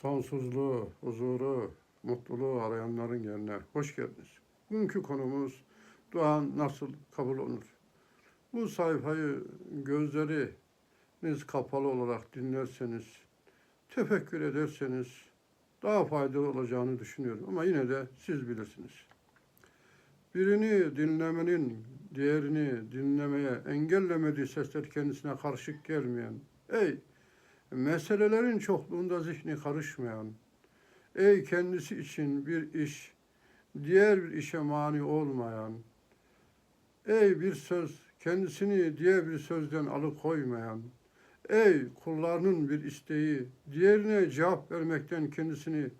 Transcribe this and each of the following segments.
sonsuzluğu, huzuru, mutluluğu arayanların yerine hoş geldiniz. Bugünkü konumuz dua nasıl kabul olunur? Bu sayfayı gözleriniz kapalı olarak dinlerseniz, tefekkür ederseniz daha faydalı olacağını düşünüyorum. Ama yine de siz bilirsiniz. Birini dinlemenin diğerini dinlemeye engellemediği sesler kendisine karışık gelmeyen, ey meselelerin çokluğunda zihni karışmayan, ey kendisi için bir iş, diğer bir işe mani olmayan, ey bir söz kendisini diğer bir sözden alıkoymayan, ey kullarının bir isteği diğerine cevap vermekten kendisini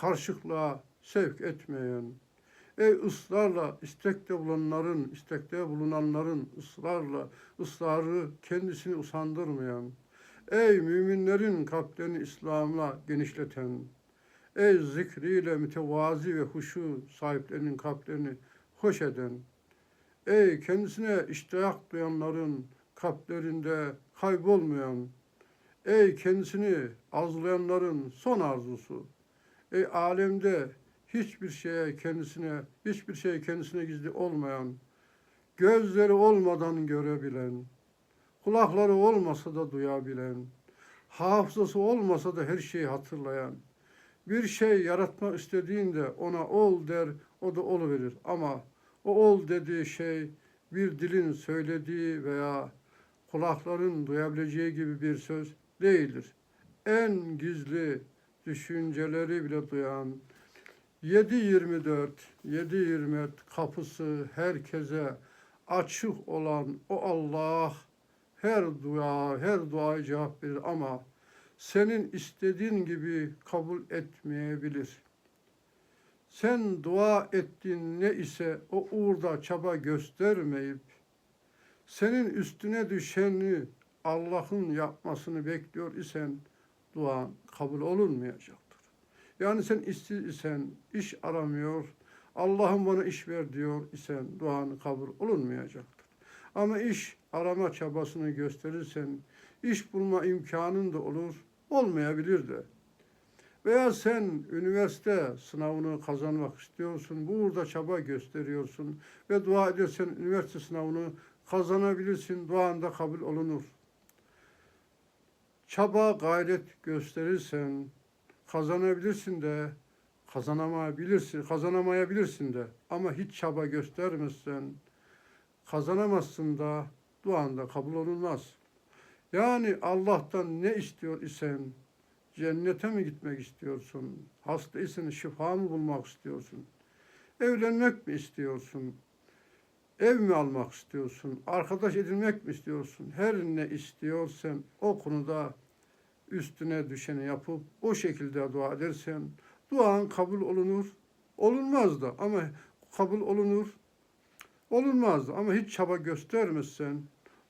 karşılıklığa sevk etmeyen, ey ısrarla istekte bulunanların, istekte bulunanların ısrarla ısrarı kendisini usandırmayan, Ey müminlerin kalplerini İslam'la genişleten, ey zikriyle mütevazi ve huşu sahiplerinin kalplerini hoş eden, ey kendisine iştiyak duyanların kalplerinde kaybolmayan, ey kendisini arzulayanların son arzusu, ey alemde hiçbir şeye kendisine, hiçbir şey kendisine gizli olmayan, gözleri olmadan görebilen, kulakları olmasa da duyabilen, hafızası olmasa da her şeyi hatırlayan, bir şey yaratmak istediğinde ona ol der, o da oluverir. Ama o ol dediği şey bir dilin söylediği veya kulakların duyabileceği gibi bir söz değildir. En gizli düşünceleri bile duyan, 7-24, 7-24 kapısı herkese açık olan o Allah, her dua, her duaya cevap verir ama senin istediğin gibi kabul etmeyebilir. Sen dua ettiğin ne ise o uğurda çaba göstermeyip senin üstüne düşeni Allah'ın yapmasını bekliyor isen duan kabul olunmayacaktır. Yani sen işsiz isen, iş aramıyor, Allah'ım bana iş ver diyor isen duanı kabul olunmayacaktır. Ama iş arama çabasını gösterirsen iş bulma imkanın da olur, olmayabilir de. Veya sen üniversite sınavını kazanmak istiyorsun, burada çaba gösteriyorsun ve dua edersen üniversite sınavını kazanabilirsin, duan da kabul olunur. Çaba, gayret gösterirsen kazanabilirsin de, kazanamayabilirsin, kazanamayabilirsin de ama hiç çaba göstermezsen kazanamazsın da duan da kabul olunmaz. Yani Allah'tan ne istiyor isen cennete mi gitmek istiyorsun? Hasta isen şifa mı bulmak istiyorsun? Evlenmek mi istiyorsun? Ev mi almak istiyorsun? Arkadaş edinmek mi istiyorsun? Her ne istiyorsan o konuda üstüne düşeni yapıp o şekilde dua edersen duan kabul olunur. Olunmaz da ama kabul olunur. Olunmazdı ama hiç çaba göstermezsen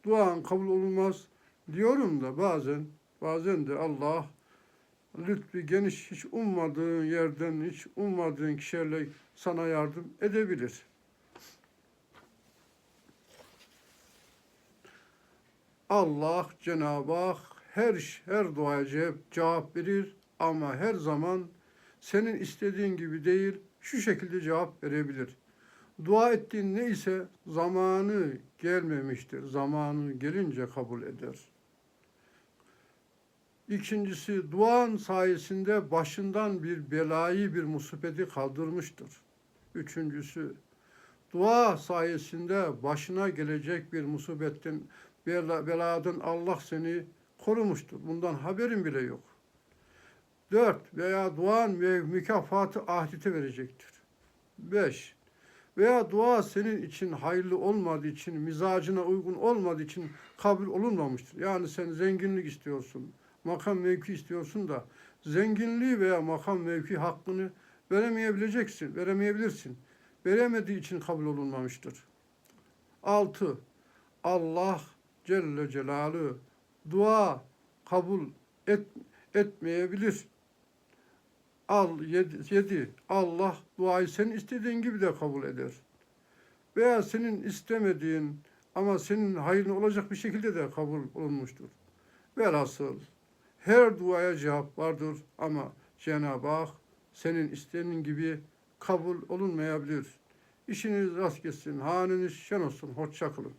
duan kabul olunmaz diyorum da bazen bazen de Allah lütfi geniş hiç ummadığın yerden hiç ummadığın kişilerle sana yardım edebilir. Allah Cenab-ı Hak her her duaya cevap, cevap verir ama her zaman senin istediğin gibi değil şu şekilde cevap verebilir. Dua ettiğin ne ise zamanı gelmemiştir. Zamanı gelince kabul eder. İkincisi duan sayesinde başından bir belayı bir musibeti kaldırmıştır. Üçüncüsü dua sayesinde başına gelecek bir musibetten bela, beladan Allah seni korumuştur. Bundan haberin bile yok. Dört veya duan ve mükafatı ahirete verecektir. Beş veya dua senin için hayırlı olmadığı için, mizacına uygun olmadığı için kabul olunmamıştır. Yani sen zenginlik istiyorsun, makam mevki istiyorsun da zenginliği veya makam mevki hakkını veremeyebileceksin, veremeyebilirsin. Veremediği için kabul olunmamıştır. Altı, Allah Celle Celaluhu dua kabul et, etmeyebilir. Al yedi, yedi. Allah duayı senin istediğin gibi de kabul eder. Veya senin istemediğin ama senin hayrına olacak bir şekilde de kabul olunmuştur. Velhasıl her duaya cevap vardır ama Cenab-ı Hak senin isteğin gibi kabul olunmayabilir. İşiniz rast gitsin, haneniz şen olsun, hoşça kalın.